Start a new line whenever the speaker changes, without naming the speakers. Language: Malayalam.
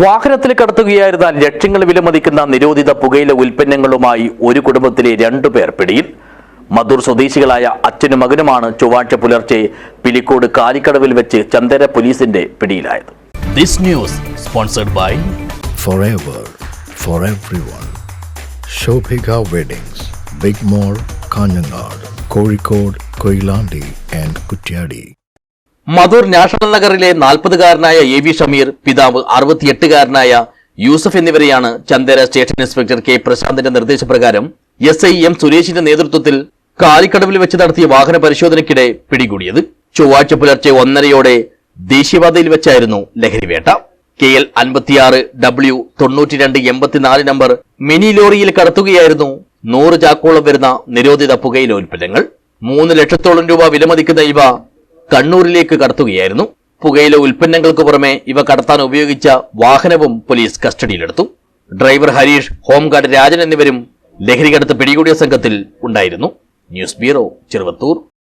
വാഹനത്തിൽ കടത്തുകയായിരുന്ന ലക്ഷങ്ങൾ വിലമതിക്കുന്ന നിരോധിത പുകയില ഉൽപ്പന്നങ്ങളുമായി ഒരു കുടുംബത്തിലെ രണ്ടു പേർ പിടിയിൽ മധുർ സ്വദേശികളായ അച്ഛനും മകനുമാണ് ചൊവ്വാഴ്ച പുലർച്ചെ പിലിക്കോട് കാലിക്കടവിൽ വെച്ച് ചന്ദര പോലീസിന്റെ പിടിയിലായത് this news sponsored by
forever for everyone. Shobhika Weddings, Big mall Kanhangad Kozhikode Koilandi and Kutyadi.
Madhur national നഗറിലെ നാൽപ്പതുകാരനായ എ വി ഷമീർ പിതാവ് അറുപത്തിയെട്ടുകാരനായ യൂസഫ് എന്നിവരെയാണ് ചന്ദേര സ്റ്റേഷൻ ഇൻസ്പെക്ടർ കെ പ്രശാന്തിന്റെ നിർദ്ദേശപ്രകാരം എസ് ഐ എം സുരേഷിന്റെ നേതൃത്വത്തിൽ കാലിക്കടവിൽ വെച്ച് നടത്തിയ വാഹന പരിശോധനയ്ക്കിടെ പിടികൂടിയത്. ചൊവ്വാഴ്ച പുലർച്ചെ ഒന്നരയോടെ ദേശീയപാതയിൽ വെച്ചായിരുന്നു ലഹരിവേട്ട കെ എൽ അൻപത്തിയാറ് ഡബ്ല്യു തൊണ്ണൂറ്റിരണ്ട് എൺപത്തിനാല് നമ്പർ മിനി ലോറിയിൽ കടത്തുകയായിരുന്നു നൂറ് ചാക്കോളം വരുന്ന നിരോധിത പുകയില ഉൽപ്പന്നങ്ങൾ. മൂന്ന് ലക്ഷത്തോളം രൂപ വിലമതിക്കുന്ന ഇവ കണ്ണൂരിലേക്ക് കടത്തുകയായിരുന്നു. പുകയില ഉൽപ്പന്നങ്ങൾക്ക് പുറമെ ഇവ കടത്താൻ ഉപയോഗിച്ച വാഹനവും പോലീസ് കസ്റ്റഡിയിലെടുത്തു. ഡ്രൈവർ ഹരീഷ് ഹോംഗാർഡ് രാജൻ എന്നിവരും ലഹരി കടത്ത് പിടികൂടിയ സംഘത്തിൽ ഉണ്ടായിരുന്നു. News bureau Cheruvathur.